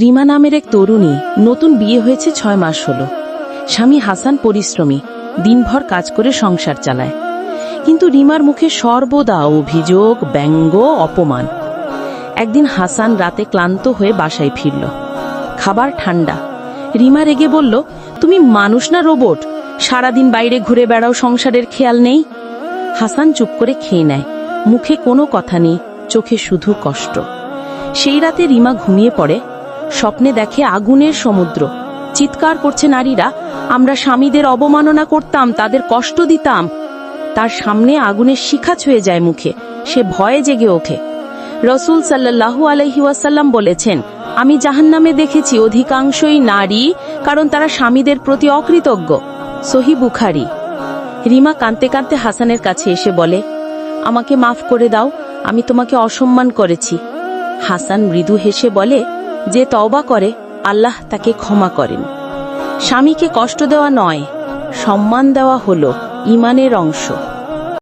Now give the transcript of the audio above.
রিমা নামের এক তরুণী নতুন বিয়ে হয়েছে ছয় মাস হলো। স্বামী হাসান পরিশ্রমী, দিনভর কাজ করে সংসার চালায়। কিন্তু রিমার মুখে সর্বদা অভিযোগ, ব্যঙ্গ, অপমান। একদিন হাসান রাতে ক্লান্ত হয়ে বাসায় ফিরল। খাবার ঠান্ডা। রিমা রেগে বলল, তুমি মানুষ না রোবট? সারাদিন বাইরে ঘুরে বেড়াও, সংসারের খেয়াল নেই? হাসান চুপ করে খেয়ে নেয়। মুখে কোনো কথা নেই, চোখে শুধু কষ্ট। সেই রাতে রিমা ঘুমিয়ে পড়ে। স্বপ্নে দেখে আগুনের সমুদ্র। চিৎকার করছে নারীরা, আমরা স্বামীদের অবমাননা করতাম, তাদের কষ্ট দিতাম। তার সামনে আগুনের শিখা ছুঁয়ে যায় মুখে, সে ভয়ে জেগে ওঠে। রসুল সাল্লাহু আলহি ওয়াসাল্লাম বলেছেন, আমি জাহান্নামে দেখেছি অধিকাংশই নারী, কারণ তারা স্বামীদের প্রতি অকৃতজ্ঞ। সহি বুখারি। রিমা কাঁদতে কাঁদতে হাসানের কাছে এসে বলে, আমাকে মাফ করে দাও, আমি তোমাকে অসম্মান করেছি। হাসান মৃদু হেসে বলে যে তওবা করে, আল্লাহ তাকে ক্ষমা করেন। স্বামীকে কষ্ট দেওয়া নয়, সম্মান দেওয়া হলো ইমানের অংশ।